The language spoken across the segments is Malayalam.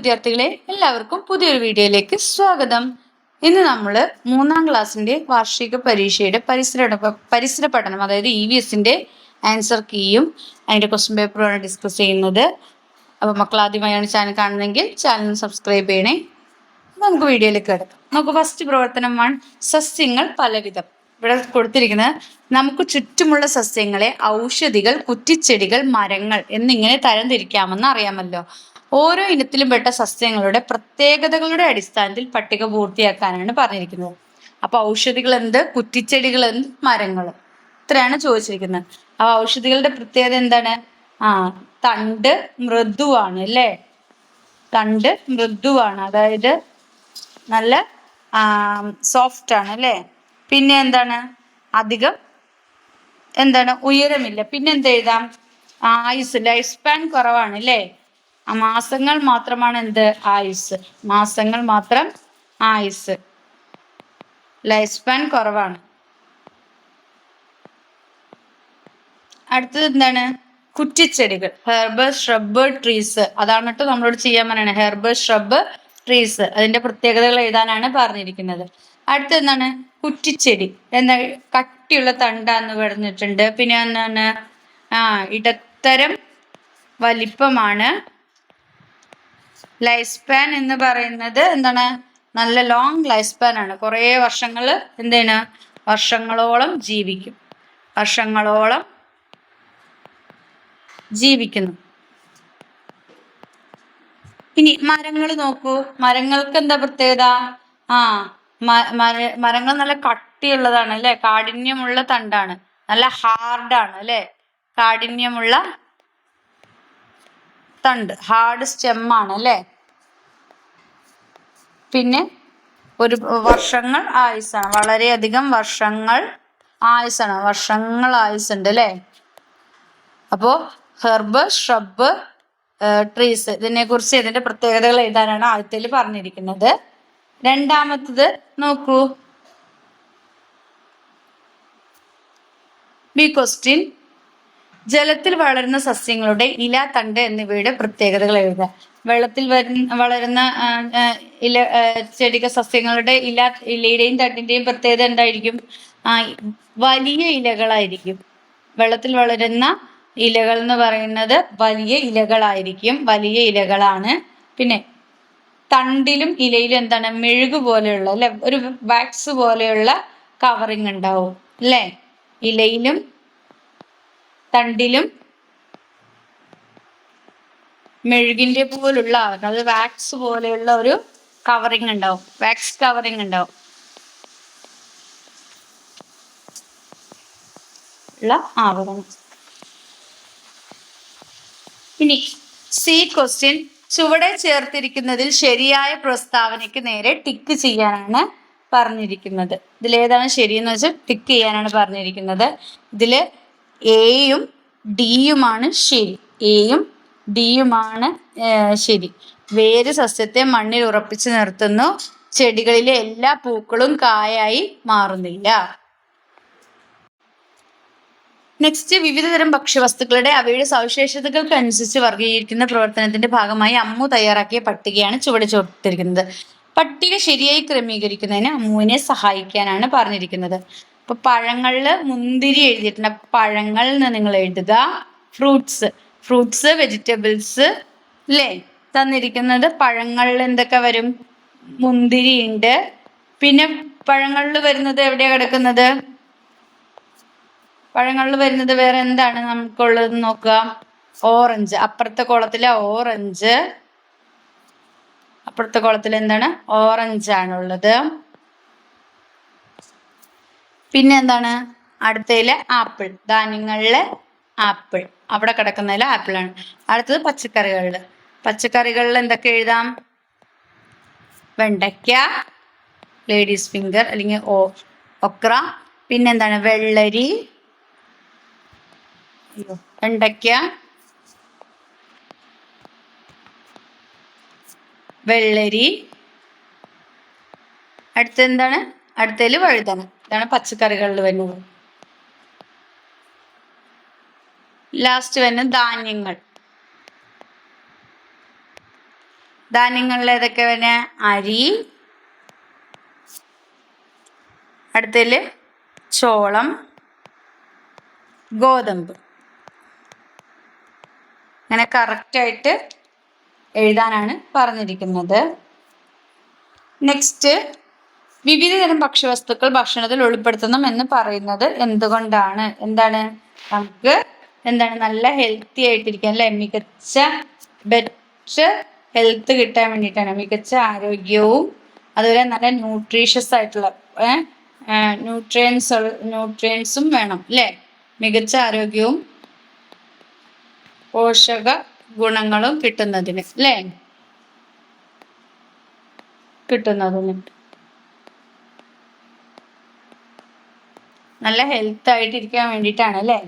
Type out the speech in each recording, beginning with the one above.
വിദ്യാർത്ഥികളെ എല്ലാവർക്കും പുതിയൊരു വീഡിയോയിലേക്ക് സ്വാഗതം. ഇന്ന് നമ്മൾ മൂന്നാം ക്ലാസ്സിന്റെ വാർഷിക പരീക്ഷയുടെ പരിസര പരിസര പഠനം അതായത് ഇ വി എസിന്റെ ആൻസർ കീയും അതിന്റെ ക്വസ്റ്റ്യൻ പേപ്പറുമാണ് ഡിസ്കസ് ചെയ്യുന്നത്. അപ്പോൾ മക്കൾ ആദ്യമായാണ് ചാനൽ കാണുന്നതെങ്കിൽ ചാനൽ സബ്സ്ക്രൈബ് ചെയ്യണേ. നമുക്ക് വീഡിയോയിലേക്ക് കിടക്കാം. നമുക്ക് ഫസ്റ്റ് പ്രവർത്തനം വൺ സസ്യങ്ങൾ പലവിധം. ഇവിടെ കൊടുത്തിരിക്കുന്നത് നമുക്ക് ചുറ്റുമുള്ള സസ്യങ്ങളെ ഔഷധികൾ കുറ്റിച്ചെടികൾ മരങ്ങൾ എന്നിങ്ങനെ തരംതിരിക്കാമെന്ന് അറിയാമല്ലോ. ഓരോ ഇനത്തിലും പെട്ട സസ്യങ്ങളുടെ പ്രത്യേകതകളുടെ അടിസ്ഥാനത്തിൽ പട്ടിക പൂർത്തിയാക്കാനാണ് പറഞ്ഞിരിക്കുന്നത്. അപ്പൊ ഔഷധികൾ എന്ത് കുറ്റിച്ചെടികൾ എന്ത് മരങ്ങൾ. ഇത്രയാണ് ചോദിച്ചിരിക്കുന്നത്. ആ ഔഷധികളുടെ പ്രത്യേകത എന്താണ്? ആ തണ്ട് മൃദുവാണ് അല്ലേ? തണ്ട് മൃദുവാണ് അതായത് നല്ല സോഫ്റ്റ് ആണ് അല്ലേ? പിന്നെ എന്താണ്? അധികം എന്താണ്? ഉയരമില്ല. പിന്നെ എന്ത് എഴുതാം? ആയുസ് ലൈഫ് സ്പാൻ കുറവാണ് അല്ലേ? ആ മാസങ്ങൾ മാത്രമാണ് എന്ത്? ആയുസ് മാസങ്ങൾ മാത്രം ആയുസ് ലൈഫ് സ്പാൻ കുറവാണ്. അടുത്തത് എന്താണ്? കുറ്റിച്ചെടികൾ. Herbal shrub trees. അതാണ് കേട്ടോ നമ്മളോട് ചെയ്യാൻ പറയണത് ഹെർബൽ ഷ്രബ് ട്രീസ്. അതിന്റെ പ്രത്യേകതകൾ എഴുതാനാണ് പറഞ്ഞിരിക്കുന്നത്. അടുത്ത എന്താണ്? കുറ്റിച്ചെടി. എന്താ? കട്ടിയുള്ള തണ്ടാന്ന് പറഞ്ഞിട്ടുണ്ട്. പിന്നെ എന്താണ്? ആ ഇടത്തരം വലിപ്പമാണ് ലൈഫ് സ്പാൻ എന്ന് പറയുന്നത് എന്താണ്? നല്ല ലോങ് ലൈഫ് സ്പാൻ ആണ്. കുറേ വർഷങ്ങൾ എന്താണ് വർഷങ്ങളോളം ജീവിക്കും. വർഷങ്ങളോളം ജീവിക്കുന്നു. ഇനി മരങ്ങൾ നോക്കൂ. മരങ്ങൾക്ക് എന്താ പ്രത്യേകത? ആ മരങ്ങൾ നല്ല കട്ടിയുള്ളതാണ് അല്ലെ? കാഠിന്യമുള്ള തണ്ടാണ്. നല്ല ഹാർഡാണ് അല്ലെ? കാഠിന്യമുള്ള തണ്ട്. ഹാർഡ് സ്റ്റെമ്മാണ് അല്ലെ? പിന്നെ ഒരു വർഷങ്ങൾ ആയുസാണ്. വളരെയധികം വർഷങ്ങൾ ആയുസാണ്. വർഷങ്ങൾ ആയുസുണ്ട് അല്ലേ? അപ്പോ ഹെർബ് ഷ്രബ് ട്രീസ് ഇതിനെ കുറിച്ച് ഇതിന്റെ പ്രത്യേകതകൾ എഴുതാനാണ് ആദ്യത്തിൽ പറഞ്ഞിരിക്കുന്നത്. രണ്ടാമത്തത് നോക്കൂ. ബി ക്വസ്റ്റ്യൻ ജലത്തിൽ വളരുന്ന സസ്യങ്ങളുടെ ഇല തണ്ട് എന്നിവയുടെ പ്രത്യേകതകൾ എഴുതുക. വെള്ളത്തിൽ വരുന്ന വളരുന്ന ഇല ചെടിക സസ്യങ്ങളുടെ ഇല ഇലയുടെയും തണ്ടിന്റെയും പ്രത്യേകത എന്തായിരിക്കും? ആ വലിയ ഇലകളായിരിക്കും. വെള്ളത്തിൽ വളരുന്ന ഇലകൾ എന്ന് പറയുന്നത് വലിയ ഇലകളായിരിക്കും. വലിയ ഇലകളാണ്. പിന്നെ തണ്ടിലും ഇലയിലും എന്താണ്? മെഴുകു പോലെയുള്ള അല്ലെ? ഒരു വാക്സ് പോലെയുള്ള കവറിങ് ഉണ്ടാവും അല്ലേ? ഇലയിലും തണ്ടിലും മെഴുകിന്റെ പോലുള്ള അത് വാക്സ് പോലെയുള്ള ഒരു കവറിങ് ഉണ്ടാവും. വാക്സ് കവറിങ് ഉണ്ടാവും. ഉള്ള ആവരണം. ഇനി സി ക്വസ്റ്റ്യൻ ചുവടെ ചേർത്തിരിക്കുന്നതിൽ ശരിയായ പ്രസ്താവനയ്ക്ക് നേരെ ടിക്ക് ചെയ്യാനാണ് പറഞ്ഞിരിക്കുന്നത്. ഇതിലേതാണ് ശരിയെന്ന് വെച്ചാൽ ടിക്ക് ചെയ്യാനാണ് പറഞ്ഞിരിക്കുന്നത്. ഇതിൽ എയും ഡിയുമാണ് ശരി. എയും ഡിയുമാണ് ശരി. വേര് സസ്യത്തെ മണ്ണിൽ ഉറപ്പിച്ചു നിർത്തുന്നു. ചെടികളിലെ എല്ലാ പൂക്കളും കായായി മാറുന്നില്ല. നെക്സ്റ്റ് വിവിധതരം ഭക്ഷ്യവസ്തുക്കളുടെ അവയുടെ സവിശേഷതകൾക്ക് അനുസരിച്ച് വർഗീകരിക്കുന്ന പ്രവർത്തനത്തിന്റെ ഭാഗമായി അമ്മു തയ്യാറാക്കിയ പട്ടികയാണ് ചുവടെ ചോർത്തിരിക്കുന്നത് പട്ടിക ശരിയായി ക്രമീകരിക്കുന്നതിന് അമ്മുവിനെ സഹായിക്കാനാണ് പറഞ്ഞിരിക്കുന്നത്. ഇപ്പൊ പഴങ്ങളിൽ മുന്തിരി എഴുതിയിട്ടുണ്ട്. പഴങ്ങളിൽ നിന്ന് നിങ്ങൾ എഴുതുക. ഫ്രൂട്ട്സ്. ഫ്രൂട്ട്സ് വെജിറ്റബിൾസ് അല്ലേ തന്നിരിക്കുന്നത് പഴങ്ങളിൽ എന്തൊക്കെ വരും? മുന്തിരി ഉണ്ട്. പിന്നെ പഴങ്ങളിൽ വരുന്നത് എവിടെയാണ് കിടക്കുന്നത്? പഴങ്ങളിൽ വരുന്നത് വേറെ എന്താണ് നമുക്കുള്ളത് നോക്കുക. ഓറഞ്ച്. അപ്പുറത്തെ കുളത്തിലെ ഓറഞ്ച്. അപ്പുറത്തെ കുളത്തിൽ എന്താണ്? ഓറഞ്ച് ആണുള്ളത്. പിന്നെ എന്താണ്? അടുത്തതിലെ ആപ്പിൾ. ധാന്യങ്ങളിലെ ആപ്പിൾ. അവിടെ കിടക്കുന്നതിൽ ആപ്പിളാണ്. അടുത്തത് പച്ചക്കറികളിൽ. പച്ചക്കറികളിൽ എന്തൊക്കെ എഴുതാം? വെണ്ടയ്ക്ക ലേഡീസ് ഫിംഗർ അല്ലെങ്കിൽ ഓ ഒക്ര. പിന്നെന്താണ്? വെള്ളരി വെണ്ടയ്ക്ക വെള്ളരി. അടുത്തെന്താണ് അടുത്തതിൽ വഴുതന. ഇതാണ് പച്ചക്കറികളിൽ വരുന്നത്. ലാസ്റ്റ് വരുന്നത് ധാന്യങ്ങൾ. ധാന്യങ്ങളിൽ ഏതൊക്കെ വരുന്ന അരി. അടുത്തതിൽ ചോളം. ഗോതമ്പ്. അങ്ങനെ കറക്റ്റായിട്ട് എഴുതാനാണ് പറഞ്ഞിരിക്കുന്നത്. നെക്സ്റ്റ് വിവിധ തരം ഭക്ഷ്യവസ്തുക്കൾ ഭക്ഷണത്തിൽ ഉൾപ്പെടുത്തണം എന്ന് പറയുന്നത് എന്തുകൊണ്ടാണ്? എന്താണ്? നമുക്ക് എന്താണ് നല്ല ഹെൽത്തി ആയിട്ടിരിക്കാൻ അല്ലെ? മികച്ച ബെറ്റർ ഹെൽത്ത് കിട്ടാൻ വേണ്ടിയിട്ടാണ്. മികച്ച ആരോഗ്യവും അതുപോലെ നല്ല ന്യൂട്രീഷ്യസ് ആയിട്ടുള്ള ന്യൂട്രിയൻസ് ന്യൂട്രിയൻസും വേണം അല്ലേ? മികച്ച ആരോഗ്യവും പോഷക ഗുണങ്ങളും കിട്ടുന്നതിന് അല്ലേ? കിട്ടുന്നതിന്. നല്ല ഹെൽത്ത് ആയിട്ടിരിക്കാൻ വേണ്ടിയിട്ടാണ് അല്ലേ?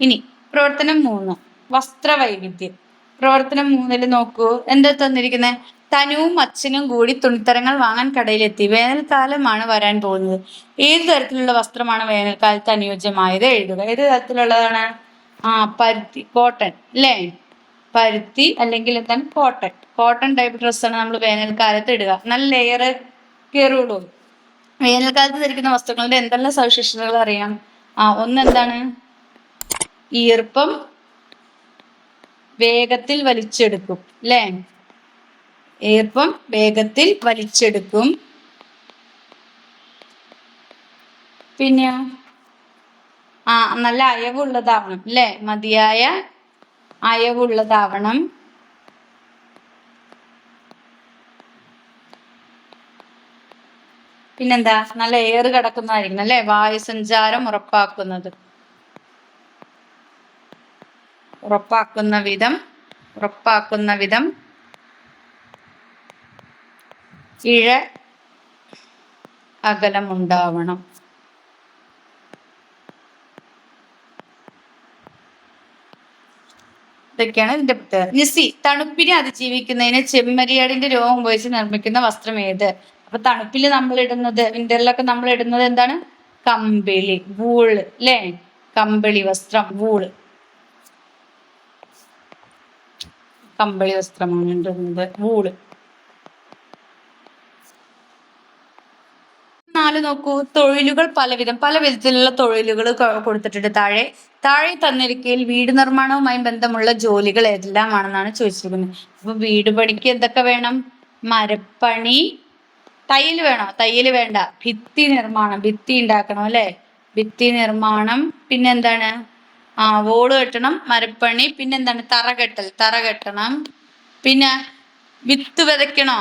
ഇനി പ്രവർത്തനം മൂന്ന്. വസ്ത്രവൈവിധ്യം. പ്രവർത്തനം മൂന്നിൽ നോക്കൂ. എന്താ തന്നിരിക്കുന്നത് തനുവും അച്ഛനും കൂടി തുണിത്തരങ്ങൾ വാങ്ങാൻ കടയിലെത്തി. വേനൽക്കാലമാണ് വരാൻ പോകുന്നത്. ഏത് തരത്തിലുള്ള വസ്ത്രമാണ് വേനൽക്കാലത്ത് അനുയോജ്യമായത്? എഴുതുക. ഏത് തരത്തിലുള്ളതാണ്? ആ പരുത്തി കോട്ടൺ അല്ലേ? പരുത്തി അല്ലെങ്കിൽ എന്താണ്? കോട്ടൺ. കോട്ടൺ ടൈപ്പ് ഡ്രസ്സാണ് നമ്മൾ വേനൽക്കാലത്ത് ഇടുക. നല്ല ലെയർ കയറുള്ളൂ വേനൽക്കാലത്ത് ധരിക്കുന്ന വസ്തുക്കളുടെ എന്തെല്ലാം സവിശേഷതകൾ അറിയാം? ആ ഒന്ന് എന്താണ്? ഈർപ്പം വേഗത്തിൽ വലിച്ചെടുക്കും അല്ലേ ഈർപ്പം വേഗത്തിൽ വലിച്ചെടുക്കും. പിന്നെ ആ നല്ല അയവുള്ളതാവണം അല്ലേ മതിയായ അയവുള്ളതാവണം. പിന്നെന്താ? നല്ല എയർ കിടക്കുന്നതായിരിക്കണം അല്ലേ വായുസഞ്ചാരം ഉറപ്പാക്കുന്നത്. ഉറപ്പാക്കുന്ന വിധം ഉറപ്പാക്കുന്ന വിധം ഇഴ അകലമുണ്ടാവണം. ഇതൊക്കെയാണ് ഇതിന്റെ പ്രത്യേകത. നിസി തണുപ്പിനെ അതിജീവിക്കുന്നതിന് ചെമ്മരിയാടിന്റെ രോഗം ഉപയോഗിച്ച് നിർമ്മിക്കുന്ന വസ്ത്രം ഏത്? അപ്പൊ തണുപ്പിൽ നമ്മൾ ഇടുന്നത് വിന്ററിലൊക്കെ നമ്മൾ ഇടുന്നത് എന്താണ്? കമ്പിളി വൂൾ അല്ലേ കമ്പിളി വസ്ത്രം വൂൾ. കമ്പിളി വസ്ത്രമാണ് ഇടുന്നത്. വൂൾ. നാല് നോക്കൂ. തൊഴിലുകൾ പലവിധം പല വിധത്തിലുള്ള തൊഴിലുകൾ കൊടുത്തിട്ടുണ്ട് താഴെ. താഴെ തന്നിരിക്കയിൽ വീട് നിർമ്മാണവുമായി ബന്ധമുള്ള ജോലികൾ ഏതെല്ലാമാണെന്നാണ് ചോദിച്ചിരിക്കുന്നത്. അപ്പൊ വീട് പണിക്ക് എന്തൊക്കെ വേണം? മരപ്പണി. തയ്യൽ വേണോ? തയ്യൽ വേണ്ട. ഭിത്തി നിർമ്മാണം. ഭിത്തി ഉണ്ടാക്കണം അല്ലെ? ഭിത്തി നിർമ്മാണം. പിന്നെന്താണ് ആ വോൾ കെട്ടണം മരപ്പണി പിന്നെ എന്താണ്? തറ കെട്ടൽ തറ കെട്ടണം. പിന്നെ വിത്ത് വിതയ്ക്കണോ?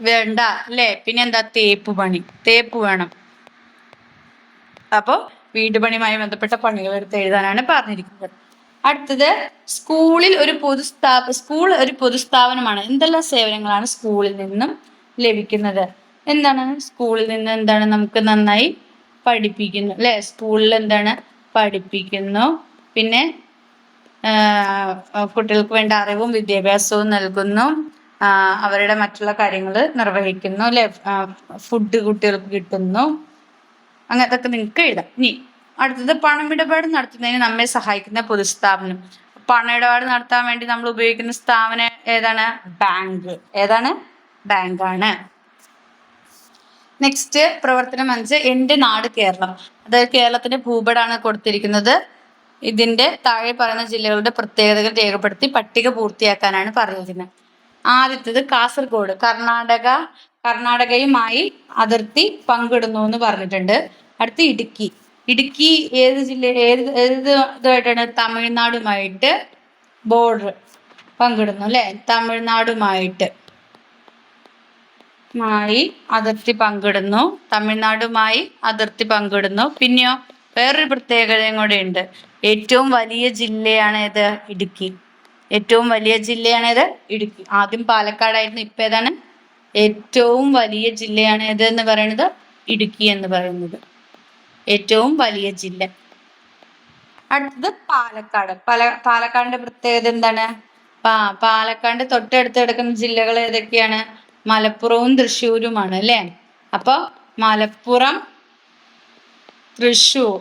വേണ്ട അല്ലേ? പിന്നെ എന്താ? തേപ്പ് പണി തേപ്പ് വേണം. അപ്പോൾ വീട് പണിയുമായി ബന്ധപ്പെട്ട പണികൾ എടുത്ത് എഴുതാനാണ് പറഞ്ഞിരിക്കുന്നത്. അടുത്തത് സ്കൂളിൽ ഒരു പൊതുസ്ഥാ സ്കൂൾ ഒരു പൊതുസ്ഥാപനമാണ് എന്തെല്ലാം സേവനങ്ങളാണ് സ്കൂളിൽ നിന്നും ലഭിക്കുന്നത്? എന്താണ്? സ്കൂളിൽ നിന്ന് എന്താണ് നമുക്ക് നന്നായി പഠിപ്പിക്കുന്നു അല്ലെ? സ്കൂളിൽ എന്താണ് പഠിപ്പിക്കുന്നു. പിന്നെ കുട്ടികൾക്ക് വേണ്ട അറിവും വിദ്യാഭ്യാസവും നൽകുന്നു. അവരുടെ മറ്റുള്ള കാര്യങ്ങൾ നിർവഹിക്കുന്നു അല്ലെ? ഫുഡ് കുട്ടികൾക്ക് കിട്ടുന്നു. അങ്ങനത്തൊക്കെ നിങ്ങൾക്ക് എഴുതാം. ഇനി അടുത്തത് പണമിടപാട് നടത്തുന്നതിന് നമ്മെ സഹായിക്കുന്ന പൊതുസ്ഥാപനം. ഇടപാട് നടത്താൻ വേണ്ടി നമ്മൾ ഉപയോഗിക്കുന്ന സ്ഥാപനം ഏതാണ്? ബാങ്ക്. ഏതാണ്? ബാങ്കാണ്. നെക്സ്റ്റ് പ്രവർത്തനം അഞ്ച് എന്റെ നാട് കേരളം. അതായത് കേരളത്തിന്റെ ഭൂപടാണ് കൊടുത്തിരിക്കുന്നത്. ഇതിന്റെ താഴെ പറയുന്ന ജില്ലകളുടെ പ്രത്യേകതകൾ രേഖപ്പെടുത്തി പട്ടിക പൂർത്തിയാക്കാനാണ് പറഞ്ഞിരിക്കുന്നത്. ആദ്യത്തേത് കാസർഗോഡ്. കർണാടക കർണാടകയുമായി അതിർത്തി പങ്കിടുന്നു എന്ന് പറഞ്ഞിട്ടുണ്ട്. അടുത്ത് ഇടുക്കി. ഇടുക്കി ഏത് ജില്ല ഏത് ഏത് ഇതായിട്ടാണ്? തമിഴ്നാടുമായിട്ട് ബോർഡർ പങ്കിടുന്നു അല്ലെ? തമിഴ്നാടുമായിട്ട്. മായി അതിർത്തി പങ്കിടുന്നു. തമിഴ്നാടുമായി അതിർത്തി പങ്കിടുന്നു. പിന്നെയോ വേറൊരു പ്രത്യേകതയും കൂടെ ഉണ്ട്. ഏറ്റവും വലിയ ജില്ലയാണ് ഏത്? ഇടുക്കി. ഏറ്റവും വലിയ ജില്ലയാണ് ഏത്? ഇടുക്കി. ആദ്യം പാലക്കാടായിരുന്നു ഇപ്പൊ ഏതാണ്? ഏറ്റവും വലിയ ജില്ലയാണ് ഏത് എന്ന് പറയുന്നത് ഇടുക്കി എന്ന് പറയുന്നത്. ഏറ്റവും വലിയ ജില്ല. അടുത്തത് പാലക്കാട്. പാല പാലക്കാടിന്റെ പ്രത്യേകത എന്താണ്? പാലക്കാട് തൊട്ടടുത്ത് കിടക്കുന്ന ജില്ലകൾ ഏതൊക്കെയാണ്? മലപ്പുറവും തൃശ്ശൂരുമാണ് അല്ലേ? അപ്പോൾ മലപ്പുറം തൃശൂർ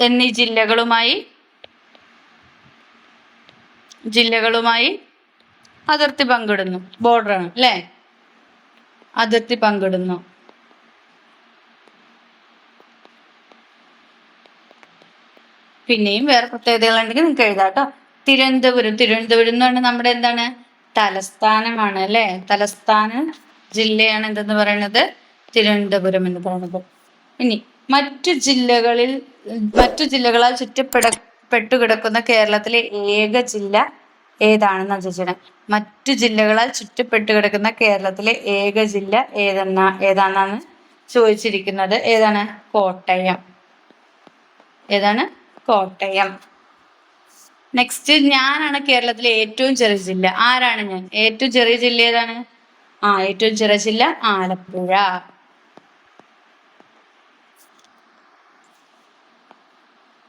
എന്നീ ജില്ലകളുമായി ജില്ലകളുമായി അതിർത്തി പങ്കിടുന്നു. ബോർഡറാണ് അല്ലേ? അതിർത്തി പങ്കിടുന്നു. പിന്നെയും വേറെ പ്രത്യേകതകളുണ്ടെങ്കിൽ നിങ്ങൾക്ക് എഴുതാം കേട്ടോ. തിരുവനന്തപുരം. തിരുവനന്തപുരം എന്ന് പറഞ്ഞാൽ നമ്മുടെ എന്താണ്? തലസ്ഥാനമാണ് അല്ലെ? തലസ്ഥാന ജില്ലയാണ് എന്തെന്ന് പറയുന്നത് തിരുവനന്തപുരം എന്ന് പറയുന്നത്. ഇനി മറ്റു ജില്ലകളിൽ മറ്റു ജില്ലകളാൽ ചുറ്റപ്പെട പെട്ടുകിടക്കുന്ന കേരളത്തിലെ ഏക ജില്ല ഏതാണെന്ന് ചോദിച്ചത് മറ്റു ജില്ലകളാൽ ചുറ്റപ്പെട്ട് കിടക്കുന്ന കേരളത്തിലെ ഏക ജില്ല ഏതെന്നാ ഏതാണെന്നാണ് ചോദിച്ചിരിക്കുന്നത്? ഏതാണ്? കോട്ടയം. ഏതാണ്? കോട്ടയം. നെക്സ്റ്റ് ഞാനാണ് കേരളത്തിലെ ഏറ്റവും ചെറിയ ജില്ല. ആരാണ് ഞാൻ? ഏറ്റവും ചെറിയ ജില്ല ഏതാണ്? ആ ഏറ്റവും ചെറിയ ജില്ല ആലപ്പുഴ.